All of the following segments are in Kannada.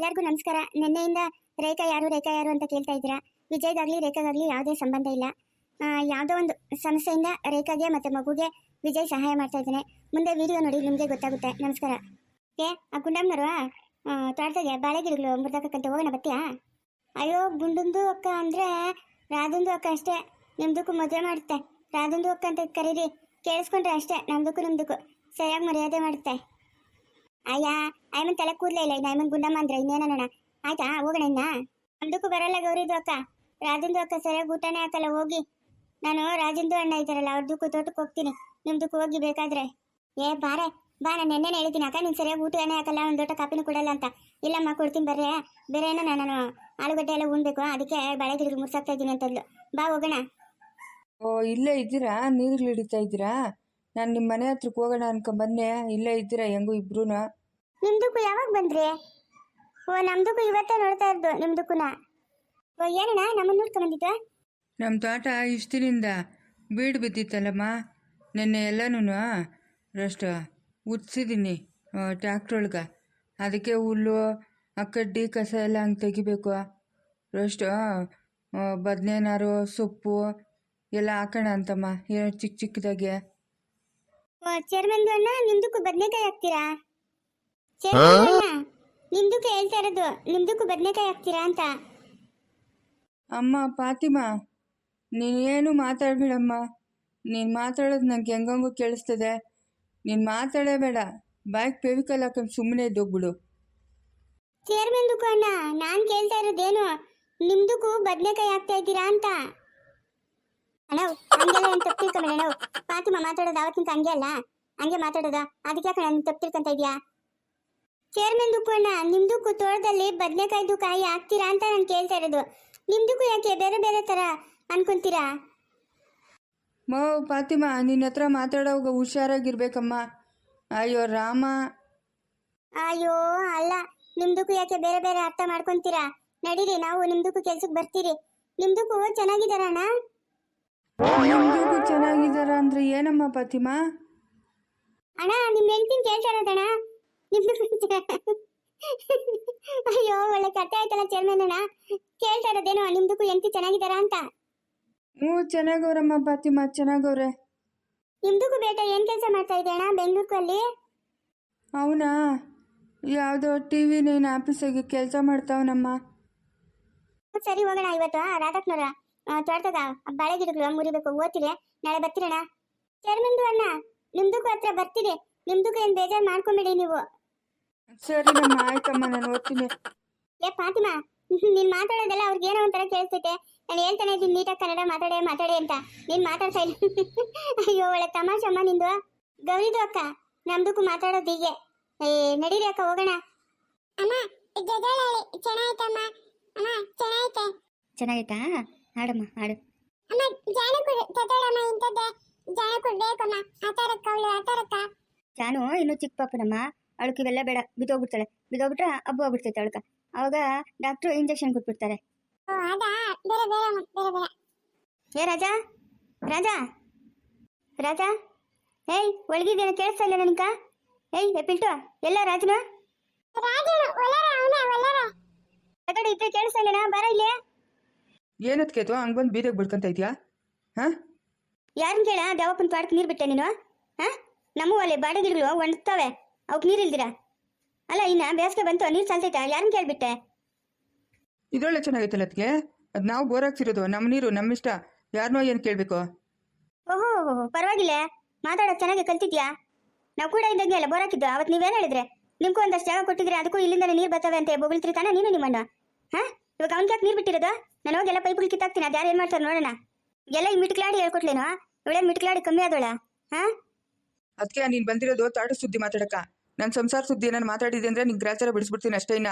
ಎಲ್ಲರಿಗೂ ನಮಸ್ಕಾರ. ನಿನ್ನೆಯಿಂದ ರೇಖಾ ಯಾರು ರೇಖಾ ಯಾರು ಅಂತ ಕೇಳ್ತಾ ಇದ್ದೀರಾ? ವಿಜಯ್ದಾಗಲಿ ರೇಖಾಗಾಗಲಿ ಯಾವುದೇ ಸಂಬಂಧ ಇಲ್ಲ. ಯಾವುದೋ ಒಂದು ಸಮಸ್ಯೆಯಿಂದ ರೇಖಾಗೆ ಮತ್ತೆ ಮಗುಗೆ ವಿಜಯ್ ಸಹಾಯ ಮಾಡ್ತಾ ಇದ್ದಾನೆ. ಮುಂದೆ ವಿಡಿಯೋ ನೋಡಿ, ನಿಮಗೆ ಗೊತ್ತಾಗುತ್ತೆ. ನಮಸ್ಕಾರ. ಏ, ಆ ಗುಂಡಮ್ಮನವರು ತೋಟದಾಗೆ ಬಾಳೆ ಗಿಡಗಳು ಮುರ್ದಾಕಂತ ಹೋಗೋಣ ಬತ್ತೀಯಾ ಅಯ್ಯೋ, ಗುಂಡುಂದು ಅಕ್ಕ ಅಂದರೆ ರಾಧಂದು ಅಕ್ಕ ಅಷ್ಟೇ. ನಿಮ್ದಕ್ಕೂ ಮದುವೆ ಮಾಡುತ್ತೆ. ರಾಧಂದು ಅಕ್ಕ ಅಂತ ಕರೀರಿ. ಕೇಳಿಸ್ಕೊಂಡ್ರೆ ಅಷ್ಟೇ, ನಮ್ದಕ್ಕೂ ನಿಮ್ದಕ್ಕೂ. ಸರಿಯಾಗಿ ಮರ್ಯಾದೆ ಮಾಡುತ್ತೆ. ಅಯ್ಯ ಆಯ್ಮನ್ ತಲೆ ಕೂದಲೇ ಇಲ್ಲ, ಇನ್ನು ಆಯ್ಮನ್ ಗುಂಡಮ್ಮ ಅಂದ್ರೆ ಇನ್ನೇನೋಣ ಆಯ್ತಾ, ಹೋಗೋಣ ಇನ್ನ? ನಮ್ದಕ್ಕೂ ಬರಲ್ಲ ಗೌರಿದು ಅಕ್ಕ. ರಾಜಂದು ಅಕ್ಕ ಸರಿಯಾಗಿ ಊಟನೇ ಹಾಕಲ್ಲ, ಹೋಗಿ. ನಾನು ರಾಜಂದು ಅಣ್ಣ ಇದ್ದಾರಲ್ಲ, ಅವ್ರದಕ್ಕೂ ತೋಟಕ್ಕೆ ಹೋಗ್ತೀನಿ. ನಿಮ್ದಕ್ಕೂ ಹೋಗಿ ಬೇಕಾದ್ರೆ. ಏ, ಬಾರೆ, ಬಾ, ನಾನು ನೆನ್ನೆ ಹೇಳಿದ್ದೀನಿ, ಅಕ್ಕ, ನೀನು ಸರಿಯಾಗಿ ಊಟನೇ ಹಾಕಲ್ಲ, ಒಂದು ದೊಡ್ಡ ಕಾಪಿನೂ ಕೊಡಲ್ಲ ಅಂತ. ಇಲ್ಲಮ್ಮ, ಕೊಡ್ತೀನಿ ಬರ್ರೆ ಬೇರೆ ಏನೋ ನಾನು ಆಲೂಗಡ್ಡೆ ಎಲ್ಲ ಉಣ್ಬೇಕು, ಅದಕ್ಕೆ ಬಳೆ ಗಿಡಗಳು ಮುರ್ಸಾಕ್ತಾ ಇದ್ದೀನಿ ಅಂತಂದ್ಲು. ಬಾ, ಹೋಗೋಣ. ಓ, ಇಲ್ಲೇ ಇದ್ದೀರಾ? ನೀರುಗಳು ಹಿಡಿತಾ ಇದ್ದೀರಾ? ನಾನು ನಿಮ್ಮ ಮನೆ ಹತ್ರಕ್ಕೆ ಹೋಗೋಣ ಅನ್ಕೊಂಬನ್ನೆ ಇಲ್ಲೇ ಇದ್ದೀರಾ ಹೆಂಗೂ ಇಬ್ರು ನಿಮ್ದಕ್ಕೂ ಯಾವಾಗ ಬಂದ್ರಿ? ಓ ನಮ್ದಕ್ಕೂ ಇವತ್ತೇ ನೋಡ್ತಾ ಇರೋದು ನಿಮ್ದಕ್ಕೂನ. ಓ ಏನಣ್ಣ ನಮ್ಮನ್ನ ನೋಡ್ಕೊಂಡ್ ಬಂದಿದ್ದ ನಮ್ಮ ತೋಟ ಇಷ್ಟಿನಿಂದ ಬೀಡು ಬಿದ್ದಿತ್ತಲ್ಲಮ್ಮ. ನಿನ್ನೆ ಎಲ್ಲನೂ ರಷ್ಟು ಉತ್ಸಿದ್ದೀನಿ ಟ್ಯಾಕ್ಟ್ರೊಳಗೆ ಅದಕ್ಕೆ ಹುಲ್ಲು ಆ ಕಡ್ಡಿ ಕಸ ಎಲ್ಲ ಹಂಗೆ ತೆಗಿಬೇಕು. ರಷ್ಟು ಬದನೇನಾರು ಸೊಪ್ಪು ಎಲ್ಲ ಹಾಕೋಣ ಅಂತಮ್ಮ. ಏನೋ ಚಿಕ್ಕ ಚಿಕ್ಕದಾಗೆ ಓ ಚೇರ್ಮನ್ದು ಅಣ್ಣ ನಿಮ್ದಕ್ಕೂ ಬದನೆಕಾಯಿ ಹಾಕ್ತೀರಾ? ಚೇರ್ಮನ್ದು ಅಣ್ಣ ನಿಮ್ದಕ್ಕೂ ಹೇಳ್ತಾ ಇರೋದು ನಿಮ್ದಕ್ಕೂ ಬದನೆಕಾಯಿ ಹಾಕ್ತೀರಾ ಅಂತ. ಅಮ್ಮ ಫಾತಿಮಾ ನೀನೇನು ಮಾತಾಡ್ಬೇಡಮ್ಮ. ನೀನು ಮಾತಾಡೋದು ನಂಗೆ ಹೆಂಗಂಗೂ ಕೇಳಿಸ್ತದೆ. ನೀನು ಮಾತಾಡಬೇಡ ಬಾಯ್ಗೆ ಪೆವಿಕಲ್ ಹಾಕೊಂಡು ಸುಮ್ಮನೆ ಇದ್ದೋಗ್ಬಿಡು ಚೇರ್ಮನ್ದಕ್ಕೂ ಅಣ್ಣ ನಾನ್ ಕೇಳ್ತಾ ಇರೋದೇನು ನಿಮ್ದಕ್ಕೂ ಬದನೆಕಾಯಿ ಹಾಕ್ತಾ ಇದ್ದೀರಾ ಅಂತ. ಅಣ್ಣ ಹಂಗೆಲ್ಲ ಏನು ತಪ್ಪು ತಿಳ್ಕೊಂಬೇಡ ಅಣ್ಣ ಫಾತಿಮಾ ಮಾತಾಡೋದು ಅವತ್ತಿಂತ ಹಂಗೆ ಅಲ್ಲ? ಹಂಗೆ ಮಾತಾಡೋದ? ಅದಕ್ಕೆ ಕಣ ನೀನು ತಪ್ಪು ತಿಳ್ಕೊಂತ ಇದೀಯಾ ಚೇರ್ಮನ್ದಕ್ಕೂ ಅಣ್ಣ ನಿಮ್ದಕ್ಕೂ ತೋಟದಲ್ಲಿ ಬದನೆಕಾಯ್ದು ಕಾಯಿ ಹಾಕ್ತೀರಾ ಅಂತ ನಾನು ಕೇಳ್ತಾ ಇರೋದು. ನಿಮ್ದಕ್ಕೂ ಯಾಕೆ ಬೇರೆ ಬೇರೆ ತರ ಅನ್ಕೊಂತೀರಾ? ಮೋ ಫಾತಿಮಾ ನಿನ್ನ ಹತ್ರ ಮಾತಾಡೋವಾಗ ಹುಷಾರಾಗಿರ್ಬೇಕಮ್ಮ. ಅಯ್ಯೋ ರಾಮ. ಅಯ್ಯೋ ಅಲ್ಲ ನಿಮ್ದಕ್ಕೂ ಯಾಕೆ ಬೇರೆ ಬೇರೆ ಅರ್ಥ ಮಾಡ್ಕೊಂತೀರಾ? ನಡೀರಿ ನಾವು ನಿಮ್ದಕ್ಕೂ ಕೆಲ್ಸಕ್ಕೆ ಬರ್ತೀರಿ. ನಿಮ್ದಕ್ಕೂ ಚೆನ್ನಾಗಿದಾರಣ್ಣ ನಿಮ್ದಿಗೂ ಚೆನ್ನಾಗಿದ್ದಾರ ಅಂದ್ರೆ ಏನಮ್ಮ ಫಾತಿಮಾ? ಅಣ್ಣ ನಿಮ್ಮ ಹೆಂಡತಿನ ಕೇಳ್ತಾ ಇರೋದಣ್ಣ ಅಯ್ಯೋ ಒಳ್ಳೆ ಕತೆ ಆಯ್ತಲ್ಲ ಚೇರ್ಮನ್ ಅಣ್ಣ. ಕೇಳ್ತಾ ಇರೋದೇನೋ ನಿಮ್ದಕ್ಕೂ ಹೆಂಡ್ತಿ ಚೆನ್ನಾಗಿದಾರ ಅಂತ. ಹ್ಞೂ ಚೆನ್ನಾಗವ್ರಮ್ಮ ಫಾತಿಮಾ ಚೆನ್ನಾಗವ್ರೆ. ನಿಮ್ದಕ್ಕೂ ಬೇಟ ಏನ್ ಕೆಲಸ ಮಾಡ್ತಾ ಇದೆ ಅಣ್ಣ ಬೆಂಗಳೂರಲ್ಲಿ ಅವನಾ? ಯಾವುದೋ ಟಿ ವಿ ನೀನು ಆಫೀಸಿಗೆ ಕೆಲಸ ಮಾಡ್ತಾವನಮ್ಮ. ಸರಿ ಹೋಗೋಣ ಇವತ್ತು ರಾಧಾಕ್ನವ್ರ ತೋಟದಾಗ ಬಾಳೆ ಗಿಡಗಳು ಮುರಿಬೇಕು ಓದ್ತೀರಿ ನಾಳೆ ಬರ್ತೀರಣ್ಣ? ಚೇರ್ಮನ್ದು ಅಣ್ಣ ನಿಮ್ದಕ್ಕೂ ಹತ್ರ ಬರ್ತೀರಿ ನಿಮ್ದಕ್ಕೂ ಏನ್ ಬೇಜಾರು ಮಾಡ್ಕೊಂಬೇಡಿ ನೀವು. ಸರಿ ನಮ್ಮ ಆಯ್ತಮ್ಮ ನಾನು ಓದ್ತೀನಿ. ಏ ಫಾತಿಮಾ ನೀನ್ ಮಾತಾಡೋದೆಲ್ಲ ಅವ್ರಿಗೆ ಏನೋ ಒಂಥರ ಕೇಳಿಸ್ತೈತೆ ನಾನು ಹೇಳ್ತಾನೆ ಇದ್ದೀನಿ ನೀಟಾಗಿ ಕನ್ನಡ ಮಾತಾಡೆ ಮಾತಾಡೆ ಅಂತ. ನೀನ್ ಮಾತಾಡ್ತಾ ಇಲ್ಲ ಅಯ್ಯೋ ಒಳ್ಳೆ ತಮಾಷಮ್ಮ ನಿಂದು. ಗೌರಿದು ಅಕ್ಕ ನಮ್ದಕ್ಕೂ ಮಾತಾಡೋದು ಹೀಗೆ. ಏ ನಡೀರಿ ಅಕ್ಕ ಹೋಗೋಣ. ಅಮ್ಮ ಚೆನ್ನಾಯ್ತಮ್ಮ. ಅಮ್ಮ ಚೆನ್ನಾಯ್ತೆ. ಚೆನ್ನಾಗೈತಾ? ಹಾಡಮ್ಮ ಹಾಡು. ಅಮ್ಮ ಜಾಣ ಕೊಡು ತಗೊಳಮ್ಮ ಇಂಥದ್ದೇ. ಜಾಣ ಕೊಡ್ಬೇಕಮ್ಮ ಆಟಾರಕ್ಕ ಅವಳು ಆಟಾರಕ್ಕ ಜಾನು ಇನ್ನು ಚಿಕ್ಕ ಪಾಪನಮ್ಮ. ಅವಳಕ್ಕೆ ಇವೆಲ್ಲ ಬೇಡ ಬಿದ್ದೋಗ್ಬಿಡ್ತಾಳೆ. ಬಿದ್ದೋಗ್ಬಿಟ್ರೆ ಹಬ್ಬ ಹೋಗ್ಬಿಡ್ತೈತೆ ಅವಳಕ ಅವಾಗ ಡಾಕ್ಟ್ರು ಇಂಜೆಕ್ಷನ್ ಕೊಟ್ಬಿಡ್ತಾರೆ. ಓ ಅದಾ? ಬೇರೆ ಬೇರೆ ಅಮ್ಮ, ಬೇರೆ ಬೇರೆ. ಏ ರಾಜಾ? ರಾಜಾ? ರಾಜಾ? ಏಯ್ ಒಳಗಿದ್ದೇನೆ ಕೇಳಿಸ್ತಾ ಇಲ್ಲ ನನಗ? ಏಯ್ ಎ ಪಿಲ್ಟು ಎಲ್ಲ ರಾಜನ? ರಾಜನ ಒಲರ ಅವನ ಒಲರ. ಕಡೆ ಇದ್ರೆ ಕೇಳಿಸ್ತಾ ಇಲ್ಲನಾ? ಬರ ಇಲ್ಲೇ. ಏನತ್ಕೇತು ಹಂಗೆ ಬಂದು ಬೀದಿಗೆ ಬಿಡ್ಕೊಂತ ಇದೆಯಾ? ಹಾಂ? ಯಾರನ್ನ ಕೇಳ? ದೇವಪ್ಪನ ಪಾಡಕ್ಕೆ ನೀರು ಬಿಟ್ಟೆ ನೀನು? ಹಾ? ನಮ್ಮ ಅಲ್ಲಿ ಬಾಡೆ ಗಿಡಗಳು ಒಣಗ್ತಾವೆ ಅವಕ್ಕೆ ನೀರು ಇಲ್ದಿರಾ? ಅಲ್ಲ ಇನ್ನ ಬೇಸಿಗೆ ಬಂತು ನೀರು ಸಾಲ್ತೈತಾ ಯಾರನ್ನ ಕೇಳ್ಬಿಟ್ಟೆ ಇದೊಳ್ಳೆ ಚೆನ್ನಾಗೈತಲ್ಲ ಅದಕ್ಕೆ ಅದು ನಾವು ಬೋರ್ ಹಾಕ್ಸಿರೋದು ನಮ್ಮ ನೀರು ನಮ್ಮ ಇಷ್ಟ. ಯಾರನ್ನೋ ಏನು ಕೇಳಬೇಕು? ಓಹೋ ಓಹೋ ಪರವಾಗಿಲ್ಲ. ಮಾತಾಡೋ ಚೆನ್ನಾಗಿ ಕಲ್ತಿದ್ಯಾ? ನಾವು ಕೂಡ ಇದ್ದಂಗೆ ಅಲ್ಲ ಬೋರ್ ಹಾಕಿದ್ದು. ಅವತ್ತು ನೀವೇನು ಹೇಳಿದ್ರೆ? ನಿಮ್ಗೂ ಒಂದಷ್ಟು ಜಾಗ ಕೊಟ್ಟಿದ್ರೆ ಅದಕ್ಕೂ ಇಲ್ಲಿಂದ ನೀರು ಬರ್ತವೆ ಅಂತ ಬೊಗಳ್ತೀರಿ ತಾನೆ ನೀನು ನಿಮ್ಮಣ್ಣ ಹಾ? ಇವಾಗ ಅವ್ನಿಗೆ ಯಾಕೆ ನೀರು ಬಿಟ್ಟಿರೋದು? ನಾನು ಹೋಗಿ ಎಲ್ಲ ಪೈಪ್ಗಳು ಕಿತ್ತಾಕ್ತೀನಿ ಅದು ಯಾರು ಏನು ಮಾಡ್ತಾರೆ ನೋಡೋಣ. ಎಲ್ಲ ಈ ಮಿಟ್ಕಲಾಡಿ ಹೇಳ್ಕೊಟ್ಲೇನು? ಇವಳೇ ಮಿಟ್ಕಲಾಡಿ ಕಮ್ಮಿ ಆದೋಳ. ಹಾ? ಅದಕ್ಕೆ ನೀನು ಬಂದಿರೋದು ತಾಡು ಸುದ್ದಿ ಮಾತಾಡಕ ನನ್ ಸಂಸಾರ ಸುದ್ದಿ ಏನಾರು ಮಾತಾಡಿದೆ ಅಂದ್ರೆ ನಿನ್ ಗ್ರಾಚಾರ ಬಿಡಿಸ್ಬಿಡ್ತೀನಿ ಅಷ್ಟೇ ಇನ್ನ.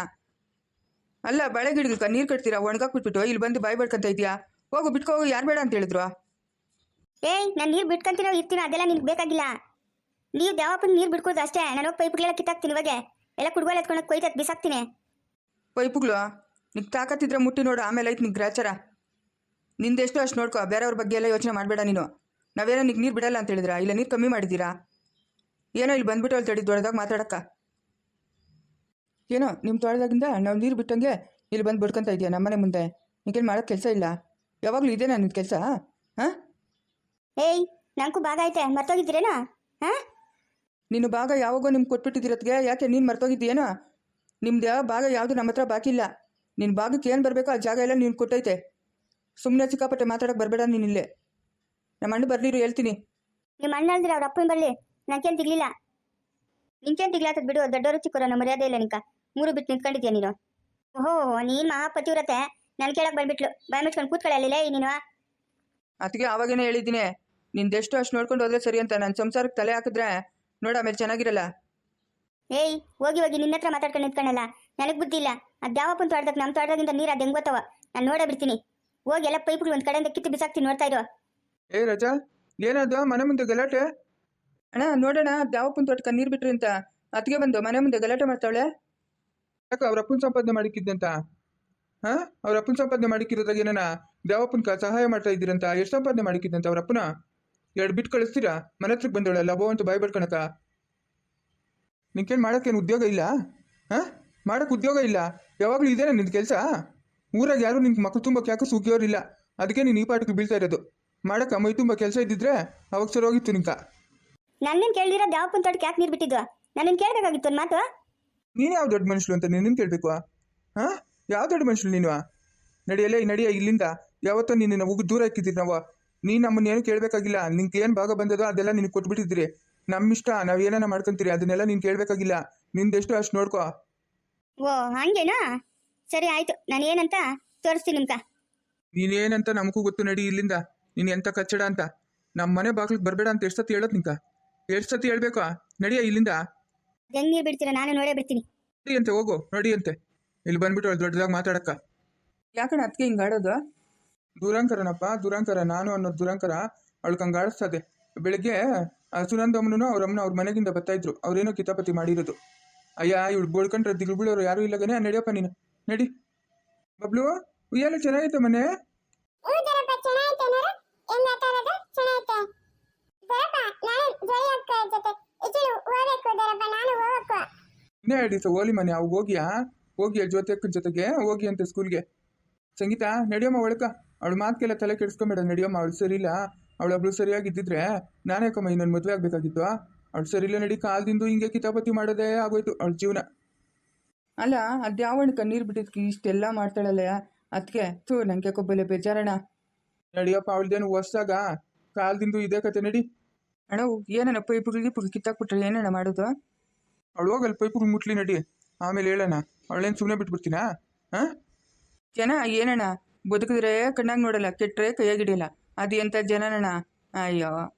ಅಲ್ಲ ಬಳೆ ಗಿಡಕ್ಕೆ ನೀರು ಕಟ್ತೀರಾ? ಒಣಗಾಕ್ಬಿಟ್ಬಿಟ್ಟು ಇಲ್ಲಿ ಬಂದು ಬಾಯ್ ಬಡ್ಕಂತ ಇದೆಯಾ? ಹೋಗು ಬಿಟ್ಕೋ ಹೋಗು ಯಾರು ಬೇಡ ಅಂತ ಹೇಳಿದ್ರು ಏಯ್ ನಾನು ನೀರು ಬಿಟ್ಕೊಂತೀನೋ ಇರ್ತೀನಿ ಅದೆಲ್ಲ ನಿನ್ಗೆ ಬೇಕಾಗಿಲ್ಲ. ನೀವು ದೇವಪ್ಪನ ನೀರು ಬಿಟ್ಕೋದು ಅಷ್ಟೇ. ನಾನು ಹೋಗಿ ಪೈಪ್ಗಳೆಲ್ಲ ಕಿತ್ತಾಕ್ತೀನಿ ಇವಾಗ. ಎಲ್ಲ ಕುಡ್ಗೋಲ್ ಎತ್ಕೊಂಡು ಕೊಯ್ತತ್ ಬಿಸಾಕ್ತೀನಿ. ಪೈಪುಗಳು? ನಿಂಗೆ ತಾಕತ್ತಿದ್ರೆ ಮುಟ್ಟಿ ನೋಡು ಆಮೇಲೆ ಐತೆ ನಿಂಗೆ ಗ್ರಾಚಾರ ನಿಂದೆಷ್ಟೋ ಅಷ್ಟು ನೋಡ್ಕೋ ಬೇರೆಯವ್ರ ಬಗ್ಗೆ ಎಲ್ಲ ಯೋಚನೆ ಮಾಡಬೇಡ ನೀನು. ನಾವೇನೋ ನಿಂಗೆ ನೀರು ಬಿಡಲ್ಲ ಅಂತ ಹೇಳಿದ್ರಾ? ಇಲ್ಲ ನೀರು ಕಮ್ಮಿ ಮಾಡಿದ್ದೀರಾ? ಏನೋ ಇಲ್ಲಿ ಬಂದ್ಬಿಟ್ಟು ಅಲ್ಲಿ ತಡಿ ದೊಡ್ಡದಾಗ ಮಾತಾಡಕ್ಕ. ಏನೋ ನಿಮ್ಮ ತೊಳೆದಾಗಿಂದ ನಾವು ನೀರು ಬಿಟ್ಟಂಗೆ ಇಲ್ಲಿ ಬಂದು ಬಿಡ್ಕೊತ ಇದೆಯಾ ನಮ್ಮನೆ ಮುಂದೆ. ನಿಂಗೇನು ಮಾಡೋಕ್ಕೆ ಕೆಲಸ ಇಲ್ಲ? ಯಾವಾಗಲೂ ಇದೆ ನಾನು ನಿನ್ನ ಕೆಲಸ? ಹಾಂ? ಏಯ್ ನನಗೂ ಭಾಗ ಐತೆ ಮರ್ತೋಗಿದ್ದೀರೇನೋ? ಹಾಂ? ನಿನ್ನ ಭಾಗ ಯಾವಾಗೋ ನಿಮ್ಗೆ ಕೊಟ್ಬಿಟ್ಟಿದ್ದೀರತ್ಗೆ ಯಾಕೆ ನೀನು ಮರ್ತೋಗಿದ್ದೀಯೇನೋ? ನಿಮ್ದು ಯಾವ ಭಾಗ ಯಾವುದು ನಮ್ಮ ಹತ್ರ ಬಾಕಿ ಇಲ್ಲ ನಿನ್ನ ಭಾಗಕ್ಕೆ ಏನು ಬರಬೇಕೋ ಆ ಜಾಗ ಎಲ್ಲ ನೀನು ಕೊಟ್ಟೈತೆ. ಸುಮ್ಮನೆ ಸಿಕ್ಕಾಪಟ್ಟೆ ಮಾತಾಡೋಕೆ ಬರಬೇಡ ನೀನು ಇಲ್ಲೇ. ನಮ್ಮ ಅಣ್ಣ ಬರ್ಲಿರು ಹೇಳ್ತೀನಿ. ನಿಮ್ಮ ಅಣ್ಣ ಹೇಳಿದ್ರೆ ಅವ್ರ ಅಪ್ಪನ ಬರ್ಲಿ. ನಂಗೇನು ತಿಗ್ಲಿಲ್ಲ. ನಿಂಕೇನು ತಿಗ್ಲಾತದ್ ಬಿಡು ದೊಡ್ಡವರು ಚಿಕ್ಕವರು ನಮ್ಮ ಮರ್ಯಾದೆ ಇಲ್ಲ ನಿಂಕ ಮೂರು ಬಿಟ್ಟು ನಿಂತ್ಕೊಂಡಿದ್ಯಾ ನೀನು? ಓಹೋ ನೀನ್ ಮಹಾಪತಿವ್ರತೆ. ನನ್ ಕೇಳಕ್ ಬಂದ್ಬಿಟ್ಲು. ಬಾಯ್ ಮುಚ್ಕೊಂಡು ಕೂತ್ಕೊಳ್ಳಲಿಲ್ಲ ನೀನು. ಅದಕ್ಕೆ ಆವಾಗೇನೆ ಹೇಳಿದ್ದೀನಿ. ನಿಂದೆಷ್ಟು ಅಷ್ಟು ನೋಡ್ಕೊಂಡು ಹೋದ್ರೆ ಸರಿ ಅಂತ ನನ್ನ ಸಂಸಾರಕ್ಕೆ ತಲೆ ಹಾಕಿದ್ರೆ ನೋಡ ಆಮೇಲೆ ಚೆನ್ನಾಗಿರಲ್ಲ. ಏಯ್ ಹೋಗಿ ಹೋಗಿ ನಿನ್ನ ಹತ್ರ ಮಾತಾಡ್ಕೊಂಡು ನಿಂತ್ಕೊಂಡಲ್ಲ ನನಗ್ ಬುದ್ಧಿ ಇಲ್ಲ. ಅದ್ ಯಾವಪ್ಪನ್ ತೋಟದಾಗ ನಮ್ಮ ತೋಟದಾಗಿಂದ ನೀರು ಅದು ಹೆಂಗ್ ಗೊತ್ತವ ನಾನು ನೋಡೇ ಬಿಡ್ತೀನಿ. ಹೋಗಿ ಎಲ್ಲ ಪೈಪ್ಗಳು ಒಂದ್ ಕಡೆಯಿಂದ ಕಿತ್ತು ಬಿಸಾಕ್ತೀನಿ ನೋಡ್ತಾ ಇರೋ. ಏ ರಜಾ ಏನದು ಮನೆ ಮುಂದೆ ಗಲಾಟೆ? ಅಣ್ಣ ನೋಡೋಣ ದ್ಯಾವಪ್ಪನ ತೋಟಕ್ಕೆ ನೀರು ಬಿಟ್ರಿ ಅಂತ. ಅದಕ್ಕೆ ಬಂದು ಮನೆ ಮುಂದೆ ಗಲಾಟೆ ಮಾಡ್ತಾಳೆ ಯಾಕೆ ಅವ್ರ ಅಪ್ಪನ ಸಂಪಾದನೆ ಮಾಡಿಕ್ಕಿದ್ದಂತ ಹಾ? ಅವ್ರ ಅಪ್ಪನ ಸಂಪಾದನೆ ಮಾಡಿಕ್ಕಿರೋದಾಗ ಏನಾನ ದೇವಪ್ಪನ ಸಹಾಯ ಮಾಡ್ತಾ ಇದ್ದೀರಂತ ಎಷ್ಟು ಸಂಪಾದನೆ ಮಾಡಿಕ್ಕಿದ್ದಂತ ಅವ್ರ ಅಪ್ಪನ? ಎರಡು ಬಿಟ್ಟು ಕಳಿಸ್ತೀರಾ? ಮನೆ ಹತ್ರಕ್ಕೆ ಬಂದವಳಲ್ಲ ಬೋ ಅಂತ ಬಾಯ್ ಬಡ್ಕಣಕ ನಿಂಗೇನು ಮಾಡೋಕ್ಕೇನು ಉದ್ಯೋಗ ಇಲ್ಲ? ಹಾ? ಮಾಡೋಕ್ಕೆ ಉದ್ಯೋಗ ಇಲ್ಲ. ಯಾವಾಗಲೂ ಇದೇನಾ ನಿನ್ನ ಕೆಲಸ? ಊರಾಗ ಯಾರು ನಿನ್ಗೆ ಮಕ್ಕಳು ತುಂಬಕ್ಕೆ ಯಾಕೆ ಸುಗಿಯೋರಿಲ್ಲ ಅದಕ್ಕೆ ನೀನು ಈ ಪಾಠಕ್ಕೆ ಬೀಳ್ತಾ ಇರೋದು. ಮಾಡಕ್ಕೆ ಮೈ ತುಂಬ ಕೆಲಸ ಇದ್ದಿದ್ರೆ ಅವಾಗ ಸರಿ ಹೋಗಿತ್ತು ನಿಂಕ ನನ್ನೇನ್ ಕೇಳಿದಿರೋದು ಯಾವ ತೋಟಕ್ಕೆ ಯಾಕೆ ನೀರು ಬಿಟ್ಟಿದ್ವಾ? ನನ್ನ ಕೇಳಬೇಕಾಗಿತ್ತು ಒಂದ್ ಮಾತು? ನೀನು ಯಾವ ದೊಡ್ಡ ಮನುಷ್ಯರು ಅಂತ ನಿನ್ನ ಕೇಳಬೇಕು? ಹಾಂ? ಯಾವ ದೊಡ್ಡ ಮನುಷ್ಯರು ನೀನು? ನಡೆಯಲೇ ನಡೆಯ ಇಲ್ಲಿಂದ. ಯಾವತ್ತೋ ನಿನ್ನ ಹೋಗಿ ದೂರ ಹಾಕಿದ್ದೀರಿ ನಾವು. ನೀನು ನಮ್ಮನ್ನ ಏನು ಕೇಳಬೇಕಾಗಿಲ್ಲ. ನಿಂಗೆ ಏನು ಭಾಗ ಬಂದದೋ ಅದೆಲ್ಲ ನಿನಗೆ ಕೊಟ್ಬಿಟ್ಟಿದ್ದೀರಿ. ನಮ್ಮ ಇಷ್ಟ ನಾವು ಏನಾರ ಮಾಡ್ಕೊಂತೀರಿ ಅದನ್ನೆಲ್ಲ ನೀನು ಕೇಳಬೇಕಾಗಿಲ್ಲ. ನಿಂದೆಷ್ಟು ಅಷ್ಟು ನೋಡ್ಕೋ. ಓ ಹಂಗೇನಾ? ಸರಿ ಆಯ್ತು. ನಾನು ಏನಂತ ತೋರಿಸ್ತೀನಿ ನಿಮ್ಕ ನೀನೇನಂತ ನಮಗೂ ಗೊತ್ತು ನಡಿ ಇಲ್ಲಿಂದ. ನೀನು ಎಂತ ಕಚ್ಚಡ ಅಂತ. ನಮ್ಮ ಮನೆ ಬಾಗ್ಲಿಗೆ ಬರಬೇಡ ಅಂತ ಎಷ್ಟು ಸತಿ ಹೇಳೋದು ನಿಂಕ ಎಷ್ಟು ಸತಿ ಹೇಳ್ಬೇಕು? ನಡಿಯ ಇಲ್ಲಿಂದ? ಹೆಂಗ್ ನೀರು ಬಿಡ್ತೀರಾ? ನಾನು ನೋಡೇ ಬಿಡ್ತೀನಿ. ನಡಿ ಅಂತೆ ಹೋಗು. ನಡಿ ಅಂತೆ. ಇಲ್ಲಿ ಬಂದ್ಬಿಟ್ಟು ಅವಳು ದೊಡ್ಡದಾಗಿ ಮಾತಾಡಕ್ಕ. ಯಾಕಣ್ಣ ಅದಕ್ಕೆ ಹಿಂಗೆ ಆಡೋದು? ದುರಂಕರನಪ್ಪ ದುರಂಕರ. ನಾನು ಅನ್ನೋ ದುರಂಕರ. ಅವಳು ಕಂಗಾಡಿಸ್ತದೆ ಬೆಳಿಗ್ಗೆ ಆ ಸುನಂದಮ್ಮನೂ ಅವ್ರ ಅಮ್ಮನ ಅವ್ರ ಮನೆಗಿಂದ ಬರ್ತಾ ಇದ್ರು. ಅವ್ರೇನೋ ಕಿತಾಪತಿ ಮಾಡಿರೋದು. ಅಯ್ಯ ಇವ್ಳು ಬೋಳ್ಕೊಂಡ್ರೆ ದಿಗ್ಳು ಬೀಳೋರು ಯಾರು ಇಲ್ಲ ಗನೇ ನಡಿಯಪ್ಪ ನೀನು. ನಡಿ. ಬಬ್ಲು ಉಯ್ಯಾಲ ಚೆನ್ನಾಗೈತೆ ಮನೆ? ಹೆಂಗ್ ಇನ್ನೇ ಹೇಳಿ ದಿವಸ ಓಲಿ ಮನೆ. ಅವು ಹೋಗಿಯಾ? ಹೋಗಿಯ ಜ್ಯೋತಿ ಅಕ್ಕನ ಜೊತೆಗೆ? ಹೋಗಿ ಅಂತ ಸ್ಕೂಲ್ಗೆ. ಸಂಗೀತ ನಡಿಯಮ್ಮ ಒಳಕ. ಅವಳು ಮಾತ್ಕೆಲ್ಲ ತಲೆ ಕೆಡಿಸ್ಕೊಂಬೇಡ. ನಡಿಯಮ್ಮ ಅವಳು ಸರಿಯಿಲ್ಲ. ಅವಳೊಬ್ಳು ಸರಿಯಾಗಿ ಇದ್ದಿದ್ರೆ ನಾನೇ ಕಮ್ಮ ಇನ್ನೊಂದು ಮದುವೆ ಆಗಬೇಕಾಗಿತ್ತು? ಅವಳು ಇಲ್ಲ ನಡಿ ಕಾಲದಿಂದು ಹಿಂಗೆ ಕಿತಾಪತಿ ಮಾಡೋದೇ ಆಗೋಯ್ತು ಅವಳ ಜೀವನ. ಅಲ್ಲ ಅದ್ಯಾವಣ್ಣ ನೀರು ಬಿಟ್ಟಿದ್ಕಿ ಇಷ್ಟೆಲ್ಲ ಮಾಡ್ತಾಳಲ್ಲ? ಅದಕ್ಕೆ ಥೂ ನಂಗೆ ಕೊಬ್ಬಲೆ ಬೇಜಾರಣ ನಡಿಯಪ್ಪ ಅವಳ್ದೇನು ಹೊಸ್ದಾಗ? ಕಾಲದಿಂದು ಇದೇ ಕತೆ ನಡಿ. ಅಣ್ಣ ಏನಣ್ಣ ಪೈಪುಗಳಿಗೆ ಪುಗ್ ಕಿತ್ತಾಕ್ಬಿಟ್ರೆ ಏನಣ್ಣ ಮಾಡೋದು? ಅವಳು ಹೋಗಲ್ಲ ಪೈಪುಗಳು ಮುಟ್ಲಿ ನಡಿ. ಆಮೇಲೆ ಹೇಳಣ ಅವಳೇನು ಸುಮ್ಮನೆ ಬಿಟ್ಬಿಡ್ತೀನಾ? ಹಾಂ? ಜನ ಏನಣ್ಣ? ಬದುಕಿದ್ರೆ ಕಣ್ಣಾಗ ನೋಡಲ್ಲ ಕೆಟ್ಟರೆ ಕೈಯಾಗಿಡಿಯಲ್ಲ ಅದು ಎಂಥ ಜನನಣ್ಣ? ಅಯ್ಯೋ.